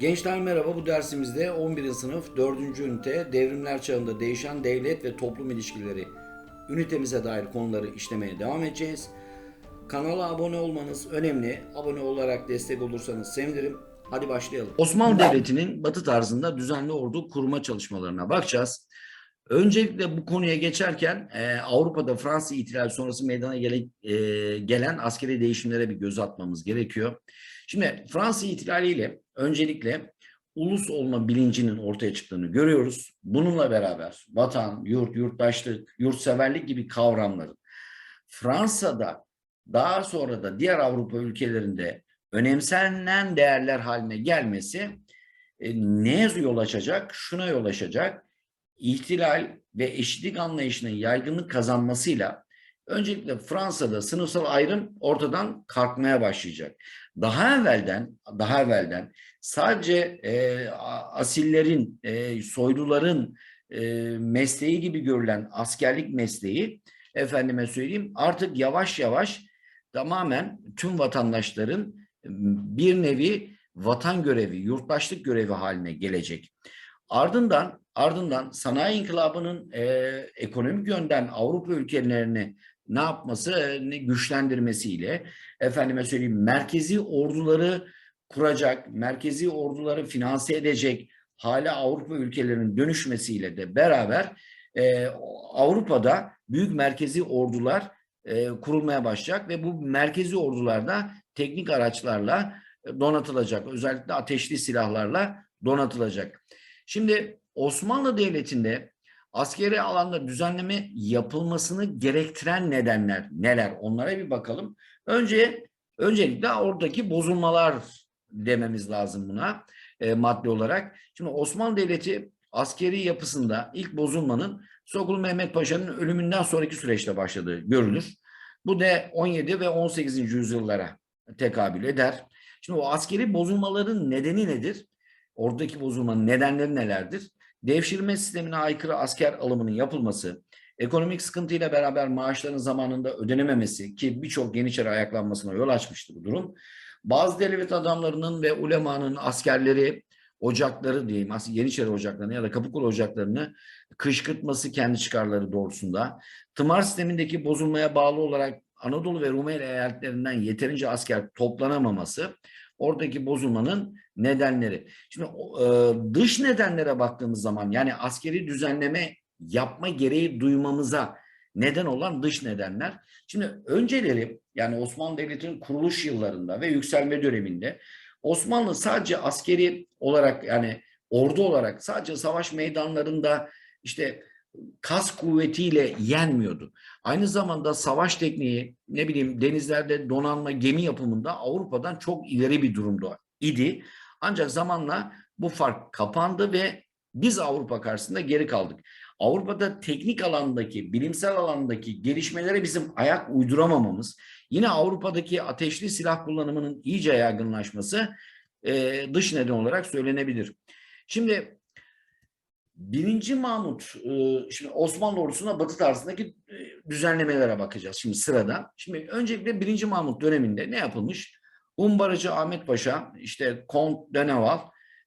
Gençler merhaba bu dersimizde 11. sınıf 4. ünite devrimler çağında değişen devlet ve toplum ilişkileri ünitemize dair konuları işlemeye devam edeceğiz. Kanala abone olmanız önemli. Abone olarak destek olursanız sevinirim. Hadi başlayalım. Osmanlı Devleti'nin batı tarzında düzenli ordu kurma çalışmalarına bakacağız. Öncelikle bu konuya geçerken e, Avrupa'da Fransız ihtilali sonrası meydana gele, e, gelen askeri değişimlere bir göz atmamız gerekiyor. Şimdi Fransız ihtilaliyle öncelikle ulus olma bilincinin ortaya çıktığını görüyoruz. Bununla beraber vatan, yurt, yurttaşlık, yurtseverlik gibi kavramların Fransa'da daha sonra da diğer Avrupa ülkelerinde önemsenen değerler haline gelmesi e, neye yol açacak? Şuna yol açacak. İhtilal ve eşitlik anlayışının yaygınlık kazanmasıyla öncelikle Fransa'da sınıfsal ayrım ortadan kalkmaya başlayacak. Daha evvelden, daha evvelden sadece e, asillerin, e, soyluların e, mesleği gibi görülen askerlik mesleği, efendime söyleyeyim, artık yavaş yavaş tamamen tüm vatandaşların bir nevi vatan görevi, yurttaşlık görevi haline gelecek. Ardından ardından sanayi inkılabının e, ekonomik yönden Avrupa ülkelerini ne yapması, ne güçlendirmesiyle efendime söyleyeyim merkezi orduları kuracak, merkezi orduları finanse edecek hale Avrupa ülkelerinin dönüşmesiyle de beraber e, Avrupa'da büyük merkezi ordular e, kurulmaya başlayacak ve bu merkezi ordularda teknik araçlarla donatılacak. Özellikle ateşli silahlarla donatılacak. Şimdi Osmanlı Devleti'nde askeri alanda düzenleme yapılmasını gerektiren nedenler neler? Onlara bir bakalım. Önce öncelikle oradaki bozulmalar dememiz lazım buna e, madde olarak. Şimdi Osmanlı Devleti askeri yapısında ilk bozulmanın Sokul Mehmet Paşa'nın ölümünden sonraki süreçte başladığı görülür. Bu da 17 ve 18. yüzyıllara tekabül eder. Şimdi o askeri bozulmaların nedeni nedir? Oradaki bozulmanın nedenleri nelerdir? Devşirme sistemine aykırı asker alımının yapılması, ekonomik sıkıntıyla beraber maaşların zamanında ödenememesi ki birçok Yeniçeri ayaklanmasına yol açmıştı bu durum. Bazı devlet adamlarının ve ulemanın askerleri ocakları diyeyim Yeniçeri ocaklarını ya da Kapıkulu ocaklarını kışkırtması kendi çıkarları doğrultusunda tımar sistemindeki bozulmaya bağlı olarak Anadolu ve Rumeli eyaletlerinden yeterince asker toplanamaması oradaki bozulmanın nedenleri. Şimdi dış nedenlere baktığımız zaman yani askeri düzenleme yapma gereği duymamıza neden olan dış nedenler. Şimdi önceleri yani Osmanlı Devleti'nin kuruluş yıllarında ve yükselme döneminde Osmanlı sadece askeri olarak yani ordu olarak sadece savaş meydanlarında işte kas kuvvetiyle yenmiyordu. Aynı zamanda savaş tekniği ne bileyim denizlerde donanma gemi yapımında Avrupa'dan çok ileri bir durumda idi. Ancak zamanla bu fark kapandı ve biz Avrupa karşısında geri kaldık. Avrupa'da teknik alandaki, bilimsel alandaki gelişmelere bizim ayak uyduramamamız, yine Avrupa'daki ateşli silah kullanımının iyice yaygınlaşması e, dış neden olarak söylenebilir. Şimdi Birinci Mahmut, e, şimdi Osmanlı ordusuna batı tarzındaki e, düzenlemelere bakacağız şimdi sırada. Şimdi öncelikle birinci Mahmut döneminde ne yapılmış? Umbaracı Ahmet Paşa, işte Kont Deneval,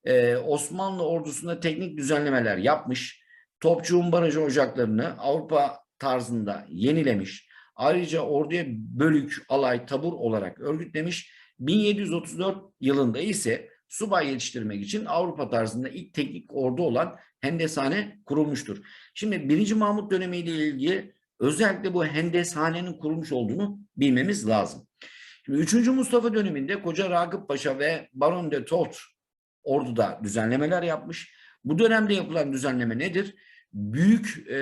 e, Osmanlı ordusunda teknik düzenlemeler yapmış. Topçu Umbaracı ocaklarını Avrupa tarzında yenilemiş. Ayrıca orduya bölük, alay, tabur olarak örgütlemiş. 1734 yılında ise subay yetiştirmek için Avrupa tarzında ilk teknik ordu olan Hendeshane kurulmuştur. Şimdi 1. Mahmut dönemiyle ilgili özellikle bu Hendeshane'nin kurulmuş olduğunu bilmemiz lazım. Şimdi 3. Mustafa döneminde Koca Ragıp Paşa ve Baron de Tot orduda düzenlemeler yapmış. Bu dönemde yapılan düzenleme nedir? Büyük e,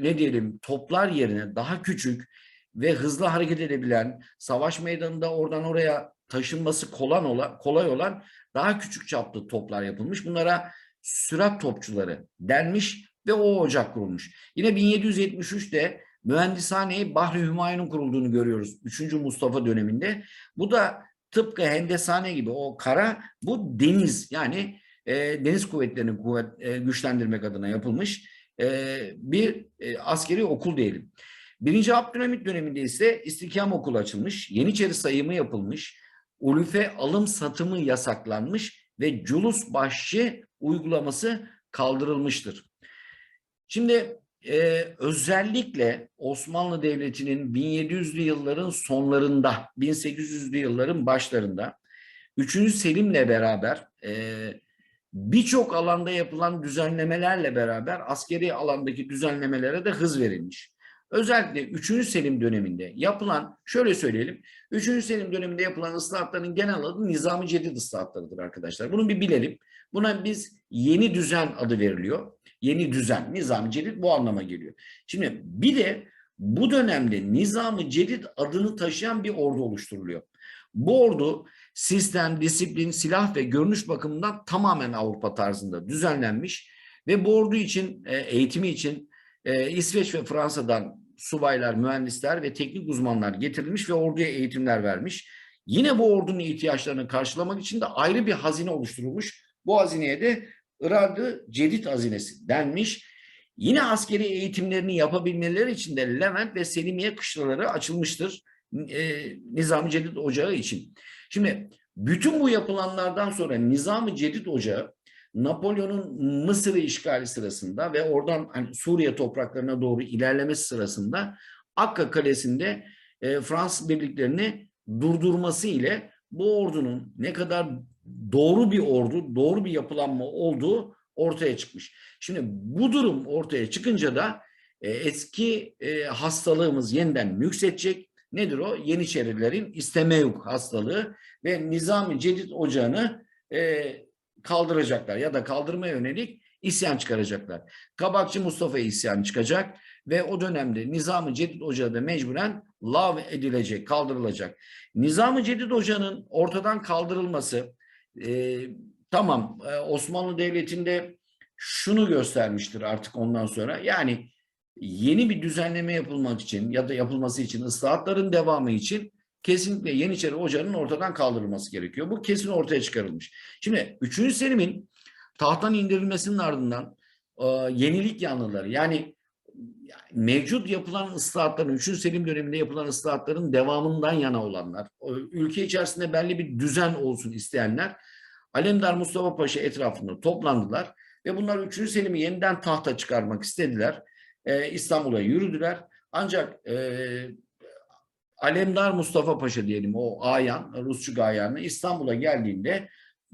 ne diyelim toplar yerine daha küçük ve hızlı hareket edebilen, savaş meydanında oradan oraya taşınması kolay olan, kolay olan daha küçük çaplı toplar yapılmış. Bunlara sürat topçuları denmiş ve o ocak kurulmuş. Yine 1773'te mühendishaneyi Bahri Hümayun'un kurulduğunu görüyoruz 3. Mustafa döneminde. Bu da tıpkı Hendeshane gibi o kara bu deniz yani e, deniz kuvvetlerini kuvvet, e, güçlendirmek adına yapılmış e, bir e, askeri okul diyelim. Birinci Abdülhamit döneminde ise İstihkam Okulu açılmış, Yeniçeri sayımı yapılmış, ulufe alım satımı yasaklanmış ve culus bahşişi uygulaması kaldırılmıştır. Şimdi e, özellikle Osmanlı Devleti'nin 1700'lü yılların sonlarında, 1800'lü yılların başlarında 3. Selim'le beraber e, birçok alanda yapılan düzenlemelerle beraber askeri alandaki düzenlemelere de hız verilmiş. Özellikle 3. Selim döneminde yapılan, şöyle söyleyelim, 3. Selim döneminde yapılan ıslahatların genel adı Nizami Cedid ıslahatlarıdır arkadaşlar. Bunu bir bilelim. Buna biz yeni düzen adı veriliyor. Yeni düzen, Nizami Cedid bu anlama geliyor. Şimdi bir de bu dönemde Nizami Cedid adını taşıyan bir ordu oluşturuluyor. Bu ordu sistem, disiplin, silah ve görünüş bakımından tamamen Avrupa tarzında düzenlenmiş ve bu ordu için, e, eğitimi için e, İsveç ve Fransa'dan subaylar, mühendisler ve teknik uzmanlar getirilmiş ve orduya eğitimler vermiş. Yine bu ordunun ihtiyaçlarını karşılamak için de ayrı bir hazine oluşturulmuş. Bu hazineye de Iradı Cedid hazinesi denmiş. Yine askeri eğitimlerini yapabilmeleri için de Levent ve Selimiye kışlaları açılmıştır e, Nizami Cedid Ocağı için. Şimdi bütün bu yapılanlardan sonra Nizami Cedid Ocağı Napolyon'un Mısır'ı işgali sırasında ve oradan hani Suriye topraklarına doğru ilerlemesi sırasında Akka Kalesi'nde e, Fransız birliklerini durdurması ile bu ordunun ne kadar doğru bir ordu, doğru bir yapılanma olduğu ortaya çıkmış. Şimdi bu durum ortaya çıkınca da e, eski e, hastalığımız yeniden nüksedecek. Nedir o? Yeniçerilerin istemeyuk hastalığı ve Nizami Cedid Ocağı'nı e, kaldıracaklar ya da kaldırmaya yönelik isyan çıkaracaklar. Kabakçı Mustafa isyan çıkacak ve o dönemde Nizam-ı Cedid Ocağı da mecburen lav edilecek, kaldırılacak. Nizam-ı Cedid Ocağı'nın ortadan kaldırılması e, tamam e, Osmanlı Devleti'nde şunu göstermiştir artık ondan sonra. Yani yeni bir düzenleme yapılmak için ya da yapılması için ıslahatların devamı için kesinlikle Yeniçeri Ocağı'nın ortadan kaldırılması gerekiyor. Bu kesin ortaya çıkarılmış. Şimdi 3. Selim'in tahttan indirilmesinin ardından e, yenilik yanlıları yani mevcut yapılan ıslahatların, 3. Selim döneminde yapılan ıslahatların devamından yana olanlar, ülke içerisinde belli bir düzen olsun isteyenler Alemdar Mustafa Paşa etrafında toplandılar ve bunlar 3. Selim'i yeniden tahta çıkarmak istediler. Ee, İstanbul'a yürüdüler. Ancak e, Alemdar Mustafa Paşa diyelim o ayan, Rusçu ayanı İstanbul'a geldiğinde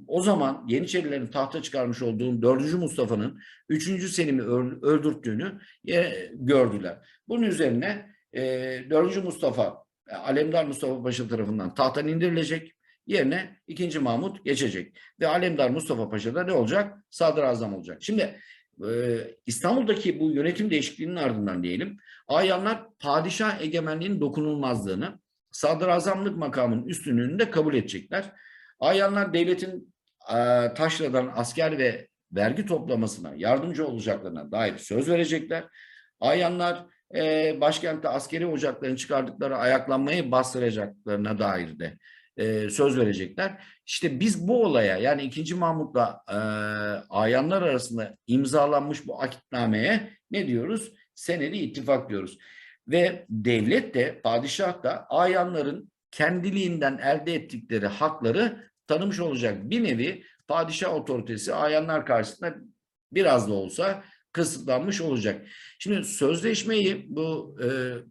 o zaman Yeniçerilerin tahta çıkarmış olduğu 4. Mustafa'nın 3. Selim'i öldürttüğünü e, gördüler. Bunun üzerine e, 4. Mustafa, e, Alemdar Mustafa Paşa tarafından tahttan indirilecek. Yerine 2. Mahmut geçecek. Ve Alemdar Mustafa Paşa da ne olacak? Sadrazam olacak. Şimdi İstanbul'daki bu yönetim değişikliğinin ardından diyelim, ayanlar padişah egemenliğinin dokunulmazlığını, sadrazamlık makamının üstünlüğünü de kabul edecekler. Ayanlar devletin e, taşradan asker ve vergi toplamasına yardımcı olacaklarına dair söz verecekler. Ayanlar e, başkentte askeri ocakların çıkardıkları ayaklanmayı bastıracaklarına dair de e, söz verecekler. İşte biz bu olaya yani 2. Mahmut'la e, ayanlar arasında imzalanmış bu akitnameye ne diyoruz? Senedi ittifak diyoruz. Ve devlet de padişah da ayanların kendiliğinden elde ettikleri hakları tanımış olacak. Bir nevi padişah otoritesi ayanlar karşısında biraz da olsa kısıtlanmış olacak. Şimdi sözleşmeyi bu e,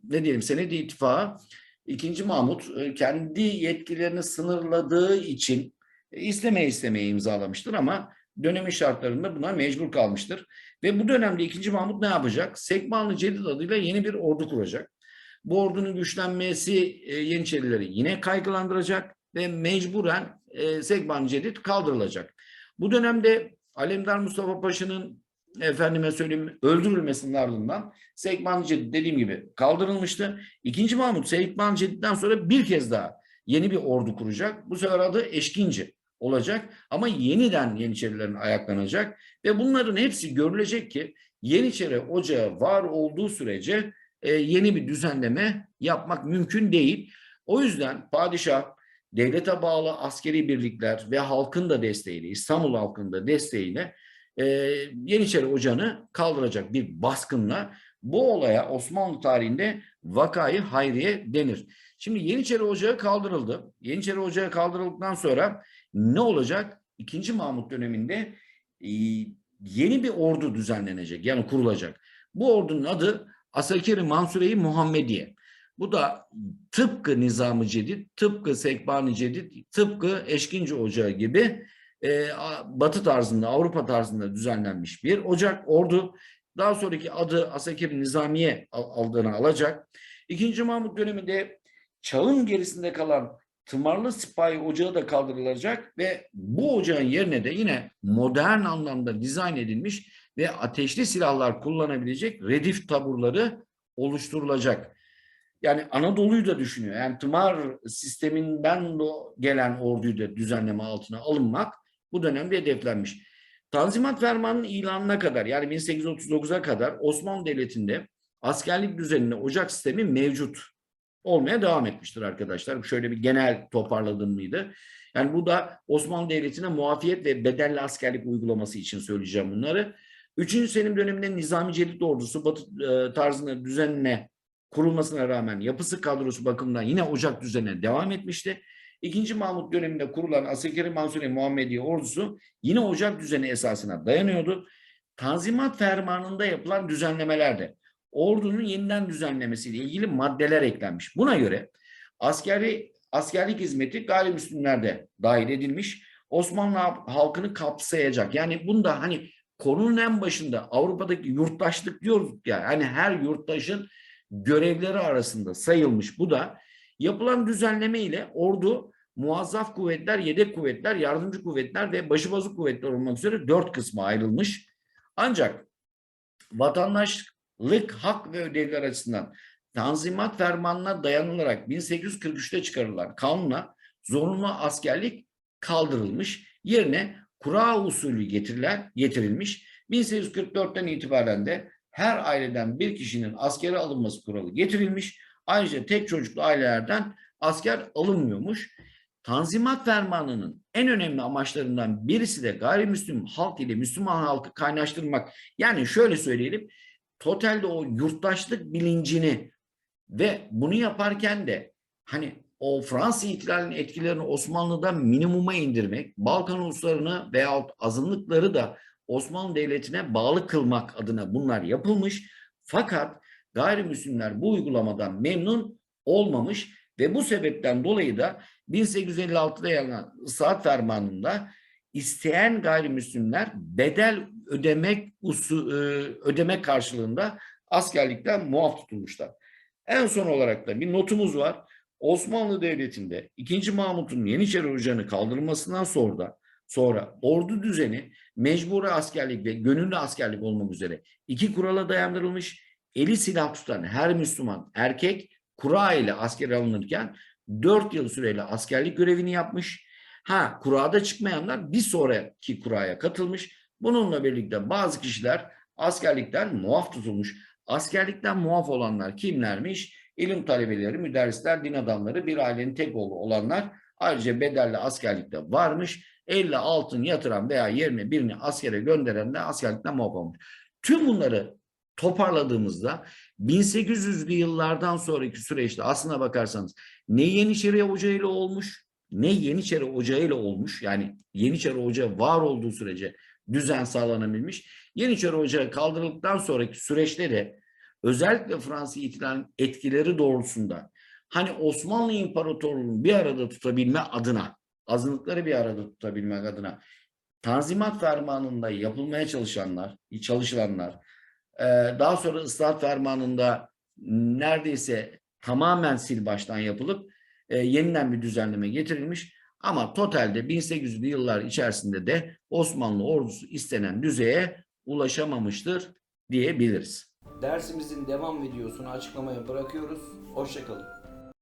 ne diyelim senedi ittifakı İkinci Mahmut e, kendi yetkilerini sınırladığı için e, istemeye istemeye imzalamıştır ama dönemin şartlarında buna mecbur kalmıştır. Ve bu dönemde ikinci Mahmut ne yapacak? Sekmanlı Cedid adıyla yeni bir ordu kuracak. Bu ordunun güçlenmesi e, Yeniçerileri yine kaygılandıracak ve mecburen Sekman Cedid kaldırılacak. Bu dönemde Alemdar Mustafa Paşa'nın efendime söyleyeyim öldürülmesinin ardından Sekman Cedid dediğim gibi kaldırılmıştı. İkinci Mahmut Sekman Cedid'den sonra bir kez daha yeni bir ordu kuracak. Bu sefer adı Eşkinci olacak ama yeniden Yeniçerilerin ayaklanacak ve bunların hepsi görülecek ki Yeniçeri Ocağı var olduğu sürece e, yeni bir düzenleme yapmak mümkün değil. O yüzden padişah devlete bağlı askeri birlikler ve halkın da desteğiyle, İstanbul halkının da desteğiyle e, Yeniçeri Ocağı'nı kaldıracak bir baskınla bu olaya Osmanlı tarihinde vakayı hayriye denir. Şimdi Yeniçeri Ocağı kaldırıldı. Yeniçeri Ocağı kaldırıldıktan sonra ne olacak? 2. Mahmut döneminde e, yeni bir ordu düzenlenecek yani kurulacak. Bu ordunun adı Asakeri Mansure-i Muhammediye. Bu da tıpkı Nizam-ı Cedid, tıpkı Sekban-ı Cedid, tıpkı Eşkinci Ocağı gibi e, Batı tarzında, Avrupa tarzında düzenlenmiş bir ocak, ordu. Daha sonraki adı Asakir Nizamiye al- adını alacak. İkinci Mahmut döneminde çağın gerisinde kalan Tımarlı Sipahi Ocağı da kaldırılacak ve bu ocağın yerine de yine modern anlamda dizayn edilmiş ve ateşli silahlar kullanabilecek redif taburları oluşturulacak. Yani Anadolu'yu da düşünüyor. Yani tımar sisteminden gelen orduyu da düzenleme altına alınmak bu dönemde hedeflenmiş. Tanzimat Fermanı'nın ilanına kadar yani 1839'a kadar Osmanlı Devleti'nde askerlik düzeninde ocak sistemi mevcut olmaya devam etmiştir arkadaşlar. Şöyle bir genel toparladığım mıydı? Yani bu da Osmanlı Devleti'ne muafiyet ve bedelli askerlik uygulaması için söyleyeceğim bunları. Üçüncü Selim döneminde Nizami Celil ordusu Batı e, tarzında düzenine kurulmasına rağmen yapısı kadrosu bakımından yine ocak düzenine devam etmişti. İkinci Mahmut döneminde kurulan Askeri Mansure Muhammediye ordusu yine ocak düzeni esasına dayanıyordu. Tanzimat fermanında yapılan düzenlemelerde ordunun yeniden düzenlemesiyle ilgili maddeler eklenmiş. Buna göre askeri askerlik hizmeti gayrimüslimlerde dahil edilmiş. Osmanlı halkını kapsayacak. Yani bunda hani konunun en başında Avrupa'daki yurttaşlık diyorduk ya. Hani her yurttaşın görevleri arasında sayılmış. Bu da yapılan düzenleme ile ordu muazzaf kuvvetler, yedek kuvvetler, yardımcı kuvvetler ve başıbozu kuvvetler olmak üzere dört kısma ayrılmış. Ancak vatandaşlık hak ve ödevler açısından Tanzimat fermanına dayanılarak 1843'te çıkarılan kanunla zorunlu askerlik kaldırılmış. Yerine kura usulü getirilen, getirilmiş. 1844'ten itibaren de her aileden bir kişinin askere alınması kuralı getirilmiş. Ayrıca tek çocuklu ailelerden asker alınmıyormuş. Tanzimat Fermanı'nın en önemli amaçlarından birisi de gayrimüslim halk ile Müslüman halkı kaynaştırmak. Yani şöyle söyleyelim, totalde o yurttaşlık bilincini ve bunu yaparken de hani o Fransız ihtilalinin etkilerini Osmanlı'da minimuma indirmek, Balkan uluslarını veyahut azınlıkları da Osmanlı Devleti'ne bağlı kılmak adına bunlar yapılmış. Fakat gayrimüslimler bu uygulamadan memnun olmamış ve bu sebepten dolayı da 1856'da yayınlanan Islahat Fermanı'nda isteyen gayrimüslimler bedel ödemek usu, e, ödemek karşılığında askerlikten muaf tutulmuşlar. En son olarak da bir notumuz var. Osmanlı Devleti'nde 2. Mahmut'un Yeniçeri Ocağı'nı kaldırılmasından sonra da sonra ordu düzeni mecburi askerlik ve gönüllü askerlik olmak üzere iki kurala dayandırılmış. Eli silah tutan her Müslüman erkek kura ile askere alınırken 4 yıl süreyle askerlik görevini yapmış. Ha kurada çıkmayanlar bir sonraki kuraya katılmış. Bununla birlikte bazı kişiler askerlikten muaf tutulmuş. Askerlikten muaf olanlar kimlermiş? İlim talebeleri, müderrisler, din adamları, bir ailenin tek oğlu olanlar ayrıca bedelli askerlikte varmış. 50 altın yatıran veya yerine birini askere gönderen de askerlikten muaf olmuş. Tüm bunları toparladığımızda 1800'lü yıllardan sonraki süreçte aslına bakarsanız ne Yeniçeri Ocağı ile olmuş ne Yeniçeri Ocağı ile olmuş. Yani Yeniçeri Ocağı var olduğu sürece düzen sağlanabilmiş. Yeniçeri Ocağı kaldırıldıktan sonraki süreçte de özellikle Fransız ihtilalinin etkileri doğrultusunda hani Osmanlı İmparatorluğu'nu bir arada tutabilme adına azınlıkları bir arada tutabilmek adına Tanzimat Fermanı'nda yapılmaya çalışanlar, çalışılanlar, daha sonra ıslahat fermanında neredeyse tamamen sil baştan yapılıp e, yeniden bir düzenleme getirilmiş. Ama totalde 1800'lü yıllar içerisinde de Osmanlı ordusu istenen düzeye ulaşamamıştır diyebiliriz. Dersimizin devam videosunu açıklamaya bırakıyoruz. Hoşçakalın.